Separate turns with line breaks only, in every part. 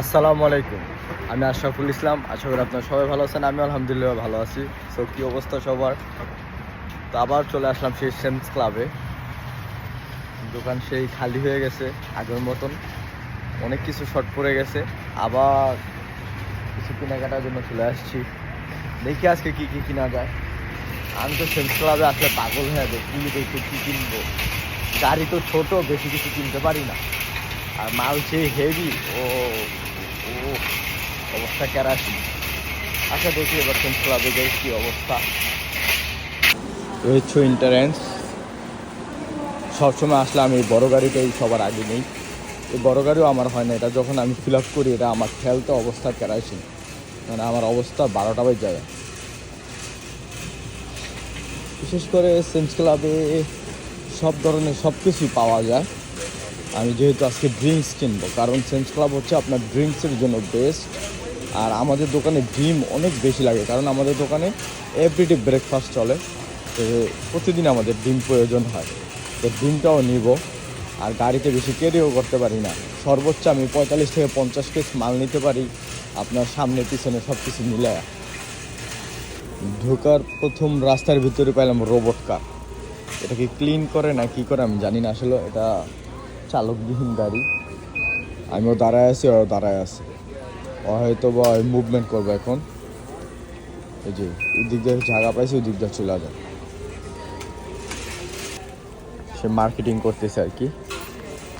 আসসালামু আলাইকুম। আমি আশরাফুল ইসলাম, আশা করি আপনারা সবাই ভালো আছেন। আমি আলহামদুলিল্লাহ ভালো আছি। সো কী অবস্থা সবার? তো আবার চলে আসলাম সেই সেমস ক্লাবে দোকান সেই খালি হয়ে গেছে, আগের মতন। অনেক কিছু শর্ট পড়ে গেছে। আবার কিছু কেনাকাটার জন্য চলে আসছি। দেখি আজকে কি কি কিনা যায়। আমি তো সেমস ক্লাবে আসলে পাগল হয়ে যাবে কি দেখি কী কিনবো? গাড়ি তো ছোট, বেশি কিছু কিনতে পারি না। আর মাল যে হেভি। ও ও অবস্থা কেরাসি আশা দেখি এবার সেন্স ক্লাবে যাই, কি অবস্থা। রয়েছে ইন্টারেন্স সবসময় আসলে আমি বড় গাড়িটাই সবার আগে নেই। এই বড় গাড়িও আমার হয় না। এটা যখন আমি ফিল আপ করি, এটা আমার খেলতে অবস্থা কেরাসি মানে আমার অবস্থা বারোটা বাজে যায়। বিশেষ করে সেন্স ক্লাবে সব ধরনের সব কিছুই পাওয়া যায়। আমি যেহেতু আজকে ড্রিঙ্কস কিনবো, কারণ সেন্স ক্লাব হচ্ছে আপনার ড্রিঙ্কসের জন্য বেস্ট আর আমাদের দোকানে ডিম অনেক বেশি লাগে, কারণ আমাদের দোকানে এভরিডে ব্রেকফাস্ট চলে। তো প্রতিদিন আমাদের ডিম প্রয়োজন হয়। তো ডিমটাও নিব, আর গাড়িতে বেশি ক্যারিও করতে পারি না। সর্বোচ্চ আমি পঁয়তাল্লিশ থেকে পঞ্চাশ কেস মাল নিতে পারি, আপনার সামনে, পিছনে সব কিছু মিলে ঢোকার প্রথম রাস্তার ভিতরে পেলাম রোবট কার এটা কি ক্লিন করে না কি করে আমি জানি না আসলে, এটা চালকবিহীন গাড়ি। আমিও দাঁড়ায় আছি ও দাঁড়ায় আছে। ও হয়তো বা মুভমেন্ট করব এখন। এই যে ওই দিক দিয়ে জায়গা পাইছে, ওই দিক দিয়ে চলে যায়। সে মার্কেটিং করতেছে আর কি।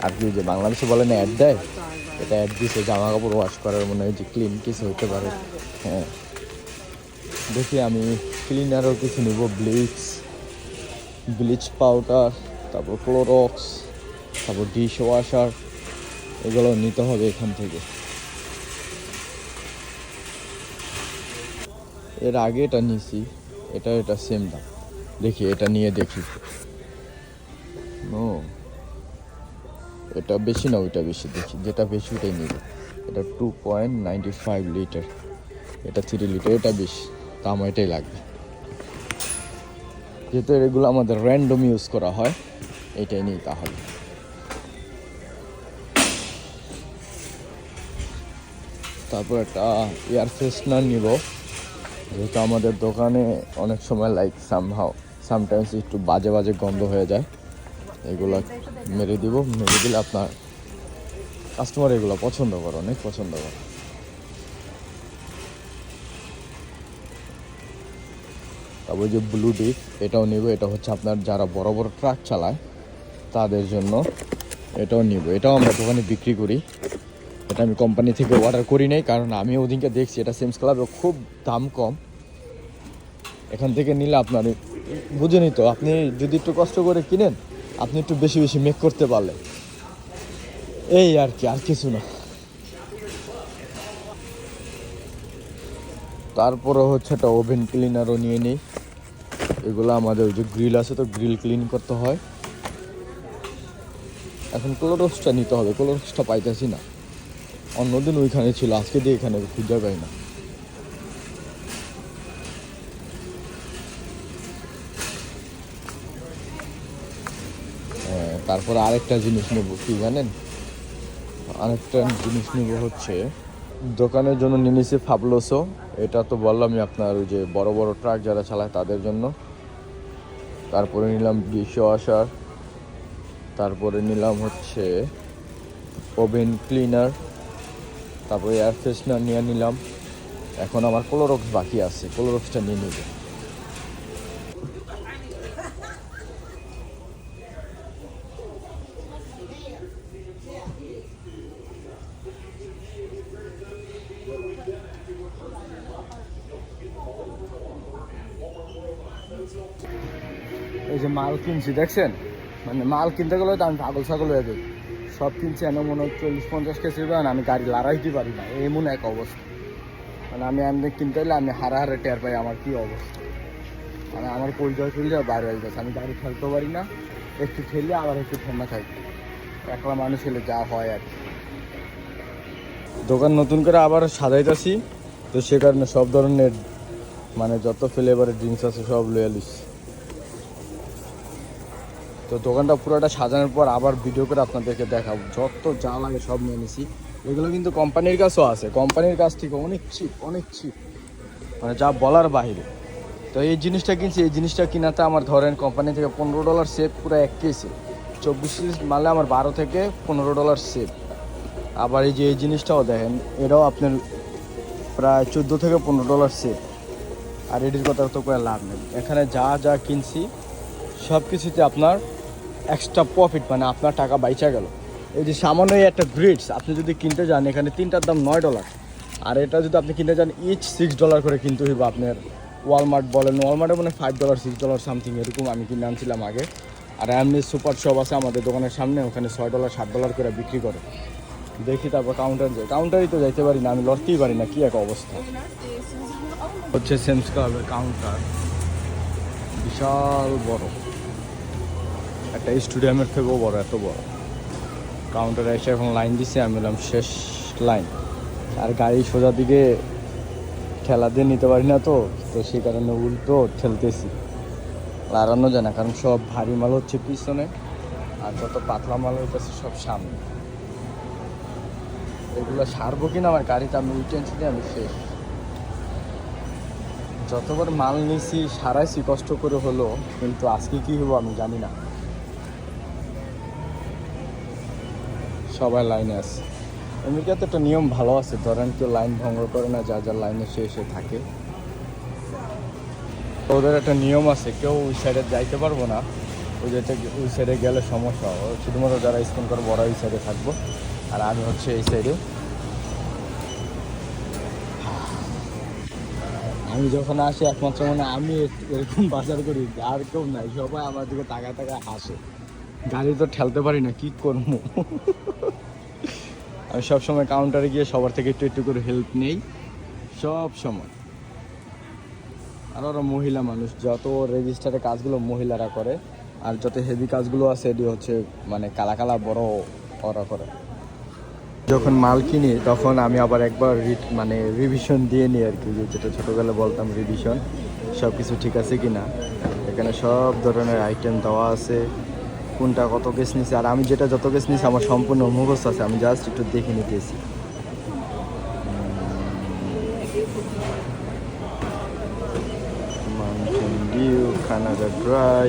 আর কি যে বাংলাদেশে বলে না অ্যাড দেয়? এটা অ্যাড দিছে, জামা কাপড় ওয়াশ করার মনে হয় যে ক্লিন কিছু হতে পারে। হ্যাঁ। দেখি আমি ক্লিনারও কিছু নিব ব্লিচ ব্লিচ পাউডার তারপর ক্লোরক্স তারপর ডিশ ওয়াশার, এগুলো নিতে হবে এখান থেকে। এর আগে এটা নিছি, এটা এটা সেম দাম। দেখি, এটা নিয়ে দেখি। ও, এটা বেশি না, ওইটা বেশি। দেখি, যেটা বেশি ওইটাই নিব। এটা two point ninety five litre এটা থ্রি লিটার এটা বেশি, দাম এটাই লাগবে। যেহেতু এগুলো আমাদের র্যান্ডম ইউজ করা হয়, এটাই নিই তাহলে। তারপর একটা এয়ার ফ্রেশনার নিব। যেহেতু আমাদের দোকানে অনেক সময় লাইক সামহাও সামটাইমস একটু বাজে বাজে গন্ধ হয়ে যায়। এগুলো মেরে দিব। মেরে দিলে আপনার কাস্টমার এগুলো পছন্দ করে, অনেক পছন্দ করে। তারপর যে ব্লু ডিপ এটাও নিব। এটা হচ্ছে আপনার যারা বড় বড় ট্রাক চালায়, তাদের জন্য এটাও নিব। এটাও আমরা দোকানে বিক্রি করি। এটা আমি কোম্পানি থেকে অর্ডার করি নাই, কারণ আমি ওদিনকে দেখছি এটা সেমস ক্লাবে খুব দাম কম। এখান থেকে নিলে আপনার বুঝেনি তো আপনি যদি একটু কষ্ট করে কিনেন, আপনি একটু বেশি বেশি মেক করতে পারলেন এই আর কি, আর কিছু না। তারপরে হচ্ছে একটা ওভেন ক্লিনারও নিয়ে নিই। এগুলো আমাদের যে গ্রিল আছে তো গ্রিল ক্লিন করতে হয়। এখন ক্লোরক্সটা নিতে হবে ক্লোরক্সটা পাইতেছি না। অন্যদিন ওইখানে ছিল আজকে দিয়ে এখানে খুঁজে পাই না। হ্যাঁ, তারপরে আরেকটা জিনিস নেব কি জানেন? আরেকটা জিনিস নেব হচ্ছে দোকানের জন্য নিয়ে নিছি ফাবলোসো এটা তো বললামই আপনার ওই যে বড় বড় ট্রাক যারা চালায় তাদের জন্য। তারপরে নিলাম ডিশ ওয়াশার তারপরে নিলাম হচ্ছে ওভেন ক্লিনার। তারপরে এয়ার ফ্রেশনার নিয়ে নিলাম। এখন আমার ক্লোরক্স বাকি আছে ক্লোরক্সটা নিয়ে নিব। এই যে মাল কিনছি, দেখছেন? মানে মাল কিনতে গেলে তো আমি পাগল ছাগল হয়ে যাই। সব কিনছি, এনে মনে হয় চল্লিশ পঞ্চাশ কেজি দেন আমি গাড়ি লাড়াইতে পারি না। এমন এক অবস্থা। মানে আমি এমনি কিনতে গেলে আমি হারা হারা টের পাই আমার কী অবস্থা। মানে আমার পরিচয় চললে বাইরে হয়ে যাচ্ছে আমি গাড়ি ফেলতে পারি না, একটু ঠেলে আবার একটু ঠান্ডা খাই। একলা মানুষ হলে যা হয় আর কি। দোকান নতুন করে আবার সাজাইতেছি, তো সে কারণে সব ধরনের মানে যত ফ্লেভারের ড্রিঙ্কস আছে সব লয়ে তো দোকানটা পুরোটা সাজানোর পর আবার ভিডিও করে আপনাদেরকে দেখাবো। যত যা লাগে সব নিয়ে নিছি। এগুলো কিন্তু কোম্পানির কাছেও আছে। কোম্পানির কাছ থেকে অনেক চিপ অনেক চিপ মানে যা বলার বাইরে তো এই জিনিসটা কিনছি, এই জিনিসটা কিনাতে আমার ধরেন কোম্পানি থেকে পনেরো ডলার সেভ পুরো এক কেসে চব্বিশ পিস মালে আমার বারো থেকে পনেরো ডলার সেভ আবার এই যে এই জিনিসটাও দেখেন এটাও আপনার প্রায় চোদ্দ থেকে পনেরো ডলার সেভ আর এটির কথা তো করে লাভ নেই। এখানে যা যা কিনছি সব কিছুতে আপনার এক্সট্রা প্রফিট মানে আপনার টাকা বাইচা গেল। এই যে সামান্য একটা গ্রিডস আপনি যদি কিনতে যান, এখানে তিনটার দাম নয় ডলার আর এটা যদি আপনি কিনতে যান ইচ সিক্স ডলার করে কিনতে হইব আপনার। ওয়ালমার্ট বলেন ওয়ালমার্টে মানে five dollar six dollar something এরকম আমি কিনে আনছিলাম আগে। আর এমনি সুপার শপ আছে আমাদের দোকানের সামনে, ওখানে ছয় ডলার সাত ডলার করে বিক্রি করে। দেখি তারপর কাউন্টার যাই। কাউন্টারই তো যাইতে পারি না, আমি লড়তেই পারি না, কি এক অবস্থা। হচ্ছে সেমস কাউন্টার বিশাল বড়। একটা স্টেডিয়ামের থেকেও বড়, এত বড়। কাউন্টারে এসে এখন লাইন দিছে, আমি বললাম, শেষ লাইন আর গাড়ি সোজা দিকে ঠেলা দিয়ে নিতে পারি না তো তো সেই কারণে উল্টো ঠেলতেছি। লাগানো যায় না, কারণ সব ভারী মাল হচ্ছে পিছনে, আর যত পাতলা মাল হইতেছে সব সামনে। এগুলো সারবো কিনা আমার গাড়িতে, আমি টেনশনে আমি শেষ। যতবার মাল নিছি, সারাইছি, কষ্ট করে হলো, কিন্তু আজকে কি হব আমি জানি না। সবাই লাইনে আছে। আমেরিকাতে একটা নিয়ম ভালো আছে, ধরেন কেউ লাইন ভঙ্গ করে না যা যা লাইনে সে এসে থাকে। ওদের একটা নিয়ম আছে, কেউ ওই সাইডে যাইতে পারব না। ওই যেতে ওই সাইডে গেলে সমস্যা হবে। শুধুমাত্র যারা স্কুল করব ওরা ওই সাইডে থাকব। আর আমি হচ্ছে এই সাইডে আমি যখন আসি, একমাত্র মানে আমি এরকম বাজার করি, আর কেউ নাই, সবাই আমার দিকে তাকায় তাকায় হাসে। গাড়ি তো ঠেলতে পারি না, কি করব? আমি সবসময় কাউন্টারে গিয়ে সবার থেকে একটু একটু করে হেল্প নেই, সব সময়। আর ওরা মহিলা মানুষ, যত রেজিস্টারে কাজগুলো মহিলারা করে, আর যত হেভি কাজগুলো আছে এটি হচ্ছে মানে কালা কালা বড় ওরা করে। যখন মাল কিনি, তখন আমি আবার একবার মানে রিভিশন দিয়ে নিই আর কি যেটা ছোটোবেলা বলতাম রিভিশন সব কিছু ঠিক আছে কি না এখানে সব ধরনের আইটেম দেওয়া আছে। কোনটা কত কেস নিছে আর আমি যেটা যত কেস নিছি আমার সম্পূর্ণ মুখস্থ আছে আমি জাস্ট একটু দেখে নিতেছি Mountain Dew, Canada Dry.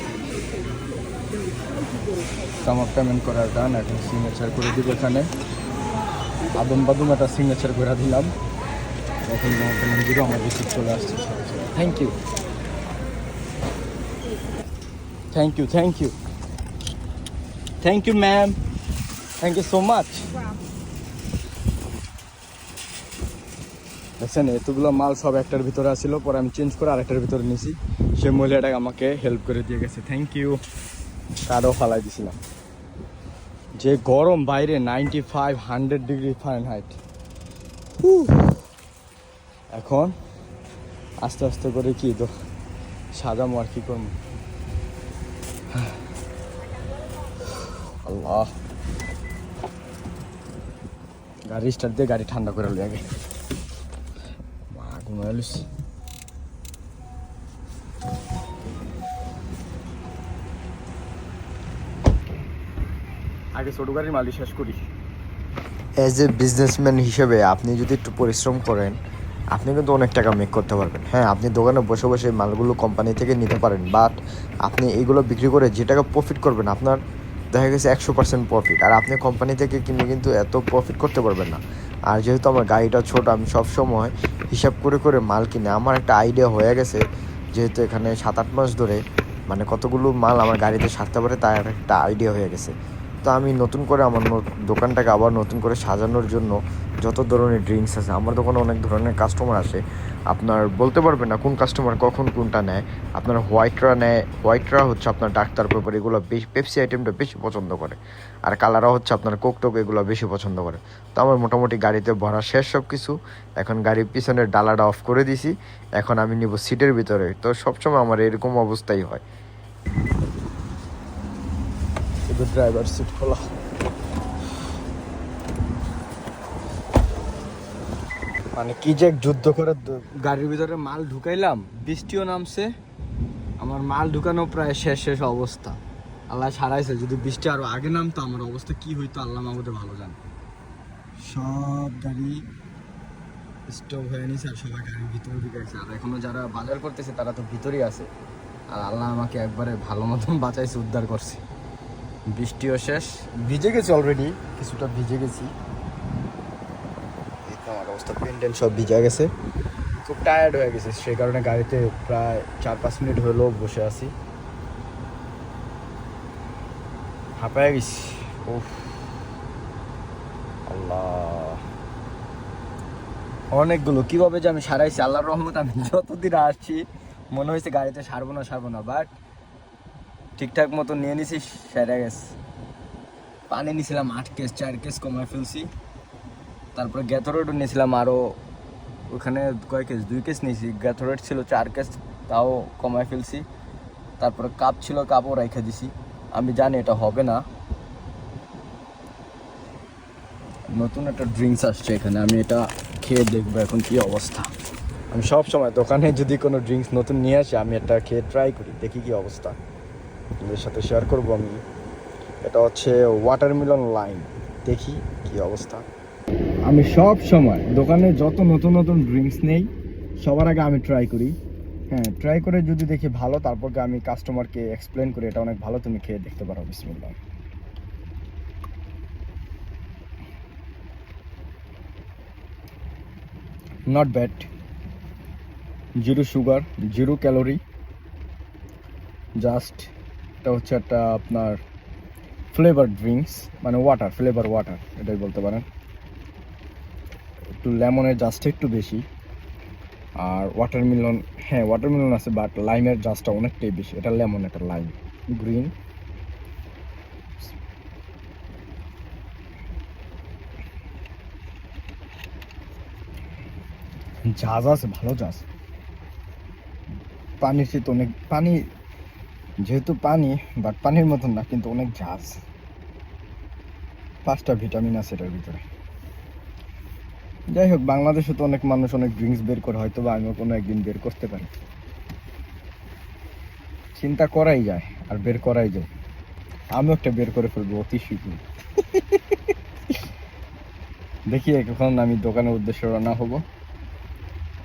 আমার পেমেন্ট করার গান এখন সিগনেচার করে দিব এখানে। আদম বাদুম একটা সিগনেচার করে দিলাম। এখন আমার পেমেন্ট দিব আমার রিসিপ্ট চলে আসছে thank you thank you thank you thank you ma'am thank you so much দেখছেন এতগুলো মাল সব একটার ভিতরে আসছিল পরে আমি চেঞ্জ করে আরেকটার ভিতরে নিছি। সে মহিলাটা আমাকে হেল্প করে দিয়ে গেছে। থ্যাংক ইউ কার্ডও ফালাই দিছিলাম। যে গরম বাইরে ninety five hundred degree Fahrenheit এখন আস্তে আস্তে করে কি তো সাজামো আর কি করব। আল্লাহ। গাড়ি স্টার্ট দিয়ে গাড়ি ঠান্ডা করে লই আগে। মা ঘুমাই আগে ছোট গাড়ির মালিশ শেষ করি
অ্যাজ এ বিজনেসম্যান হিসেবে আপনি যদি একটু পরিশ্রম করেন, আপনি কিন্তু অনেক টাকা মেক করতে পারবেন। হ্যাঁ আপনি দোকানে বসে বসে মালগুলো কোম্পানি থেকে নিতে পারেন বাট আপনি এইগুলো বিক্রি করে যে টাকা প্রফিট করবেন, আপনার দেখা গেছে একশো পার্সেন্ট প্রফিট আর আপনি কোম্পানি থেকে কিনে কিন্তু এত প্রফিট করতে পারবেন না। আর যেহেতু আমার গাড়িটা ছোট, আমি সব সময় হিসাব করে করে মাল কিনে, আমার একটা আইডিয়া হয়ে গেছে যেহেতু এখানে সাত আট মাস ধরে মানে কতগুলো মাল আমার গাড়িতে সারতে পারে তার একটা আইডিয়া হয়ে গেছে। তো আমি নতুন করে আমার দোকানটাকে আবার নতুন করে সাজানোর জন্য যত ধরনের ড্রিঙ্কস আছে, আমার দোকানে অনেক ধরনের কাস্টমার আসে। আপনার বলতে পারবেন না কোন কাস্টমার কখন কোনটা নেয়। আপনার হোয়াইটরা নেয় হোয়াইটরা হচ্ছে আপনার ডাক্তার পেপার এগুলো বেশি পেপসি আইটেমটা বেশি পছন্দ করে। আর কালাররা হচ্ছে আপনার কোকটোক এগুলো বেশি পছন্দ করে। তো আমার মোটামুটি গাড়িতে ভরা শেষ সব কিছু এখন গাড়ির পিছনের ডালাটা অফ করে দিছি। এখন আমি নিব সিটের ভিতরে। তো সবসময় আমার এরকম অবস্থাই হয়।
শুধু ড্রাইভার সিট খোলা মানে কি যে যুদ্ধ করে গাড়ির ভিতরে মাল ঢুকাইলাম, বৃষ্টিও নামছে, আমার মাল ঢুকানো প্রায় শেষ শেষ অবস্থা। আল্লাহ ছাড়াইছে যদি বৃষ্টি আরও আগে নামতো, আমার অবস্থা কি হইতো, আল্লাহ আমাদের ভালো জানে। সব গাড়ি স্টপ হয়ে নিছে আর সবাই গাড়ির ভিতরে ঢুকাইছে। আর এখনও যারা বাজার করতেছে, তারা তো ভিতরেই আছে। আর আল্লাহ আমাকে একবারে ভালো মতন বাঁচাইছে, উদ্ধার করছে। বৃষ্টিও শেষ। ভিজে গেছি অলরেডি কিছুটা ভিজে গেছি। আমার অবস্থা পেন্ডেন্ট সব ভিজে গেছে। খুব টায়ার্ড হয়ে গেছে সেই কারণে গাড়িতে প্রায় চার পাঁচ মিনিট হলো বসে আছি। হাঁপায় গেছি। উফ। আল্লাহ। অনেকগুলো কীভাবে যে আমি সারাইছি আল্লাহর রহমত আমি যতদিন আসছি মনে হয়েছে গাড়িতে সারবো না সারবো না বাট ঠিকঠাক মতো নিয়ে নিছি, সেরে গেছে। পানি নিয়েছিলাম আট কেস, চার কেস কমায় ফেলছি। তারপরে গ্যাথোরেটও নিয়েছিলাম আরও ওখানে কয় কেস? দুই কেস নিয়েছি। গ্যাথোরেট ছিল চার কেস, তাও কমায় ফেলছি। তারপরে কাপ ছিল, কাপও রেখে দিছি। আমি জানি এটা হবে না। নতুন একটা ড্রিঙ্কস আসছে এখানে, আমি এটা খেয়ে দেখব এখন কি অবস্থা। আমি সব সময় দোকানে যদি কোনো ড্রিঙ্কস নতুন নিয়ে আসি, আমি এটা খেয়ে ট্রাই করি, দেখি কি অবস্থা। আপনাদের সাথে শেয়ার করব আমি। এটা হচ্ছে ওয়াটারমেলন লাইন দেখি কি অবস্থা। আমি সব সময় দোকানে যত নতুন নতুন ড্রিঙ্কস নেই, সবার আগে আমি ট্রাই করি। হ্যাঁ ট্রাই করে যদি দেখি ভালো, তারপর আমি কাস্টমারকে এক্সপ্লেন করি, এটা অনেক ভালো, তুমি খেয়ে দেখতে পারো, বিসমিল্লাহ। Not bad zero sugar zero calorie just এটা হচ্ছে একটা আপনার ফ্লেভার ড্রিঙ্কস মানে ওয়াটার ফ্লেভার ওয়াটার এটাই বলতে পারেন। একটু লেমনের জাস্ট একটু বেশি। আর ওয়াটারমেলন হ্যাঁ ওয়াটারমেলন আছে বাট লাইমের জাস্টটা অনেকটাই বেশি। এটা লেমন এটা লাইম গ্রিন জাজ আছে, ভালো জাজ। পানির শীত অনেক, পানি যেহেতু পানি বাট পানির মতন না, কিন্তু অনেক ঝাঁজ পাঁচটা ভিটামিন আছে এটার ভিতরে। যাই হোক, বাংলাদেশে তো অনেক মানুষ অনেক ড্রিঙ্কস বের করে হয়তো বা আমিও কোনো একদিন বের করতে পারি। চিন্তা করাই যায়, আর বের করাই যায়। আমিও একটা বের করে ফেলব, অতি শীঘ্রই। দেখি এখন আমি দোকানের উদ্দেশ্যে রওনা হব।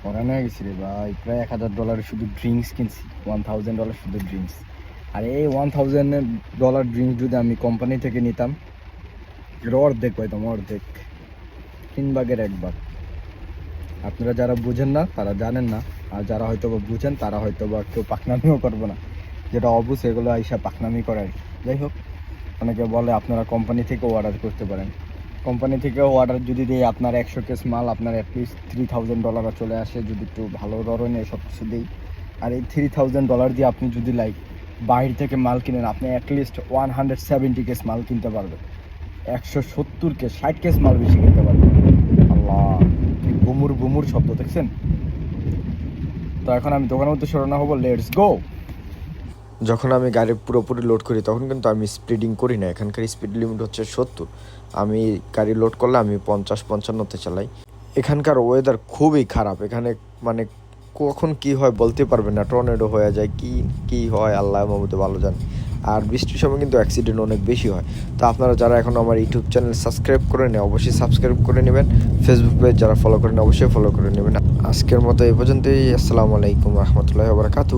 করানো হয়ে গেছি রে ভাই, প্রায় এক হাজার ডলারের শুধু ড্রিঙ্কস কিনছি ওয়ান থাউজেন্ড ডলার শুধু ড্রিঙ্কস আর এই ওয়ান থাউজেন্ডের ডলার ড্রিঙ্কস যদি আমি কোম্পানি থেকে নিতাম, এর অর্ধেক পাইতাম অর্ধেক। তিন ভাগের এক ভাগ। আপনারা যারা বুঝেন না, তারা জানেন না। আর যারা হয়তো বা বুঝেন, তারা হয়তো বা কেউ পাকনামিও করবে না। যেটা অবুঝ, এগুলো আইসা পাকনামি করে যাই হোক, অনেকে বলে আপনারা কোম্পানি থেকেও অর্ডার করতে পারেন। কোম্পানি থেকেও অর্ডার যদি দিই আপনার একশো কেস মাল, আপনার অ্যাটলিস্ট থ্রি থাউজেন্ড ডলারও চলে আসে। যদি একটু ভালো ধরনের সব কিছু দিই। আর এই থ্রি থাউজেন্ড ডলার দিয়ে আপনি যদি লাইক বাইরে থেকে মাল কিনেন, আপনি at least one hundred seventy case মাল কিনতে পারবেন। একশো সত্তর কেস ষাট কেস মাল বেশি কিনতে পারবেন। আল্লাহ বুমুর বুমুর শব্দ, দেখছেন? তো এখন আমি দোকানের উদ্দেশ্যে রওনা হব লেটস গো
যখন আমি গাড়ি পুরোপুরি লোড করি, তখন কিন্তু আমি স্পিডিং করি না। এখানকার স্পিড লিমিট হচ্ছে সত্তর। আমি গাড়ি লোড করলে আমি পঞ্চাশ, পঞ্চান্নতে চালাই। এখানকার ওয়েদার খুবই খারাপ। এখানে মানে কখন কি হয় বলতে পারবে না। টর্নেডো হয়ে যায়, কি কি হয়, আল্লাহ মোহাম্মদ ভালো জান। আর বৃষ্টির সময় কিন্তু অ্যাক্সিডেন্ট অনেক বেশি হয়। তো আপনারা যারা এখন আমার ইউটিউব চ্যানেল সাবস্ক্রাইব করে নেন অবশ্যই সাবস্ক্রাইব করে নেবেন। ফেসবুক পেজ যারা ফলো করেন, অবশ্যই ফলো করে নেবেন। আজকের মতো এই পর্যন্তই। আসসালামু আলাইকুম রহমতুল্লাহ বারকাতু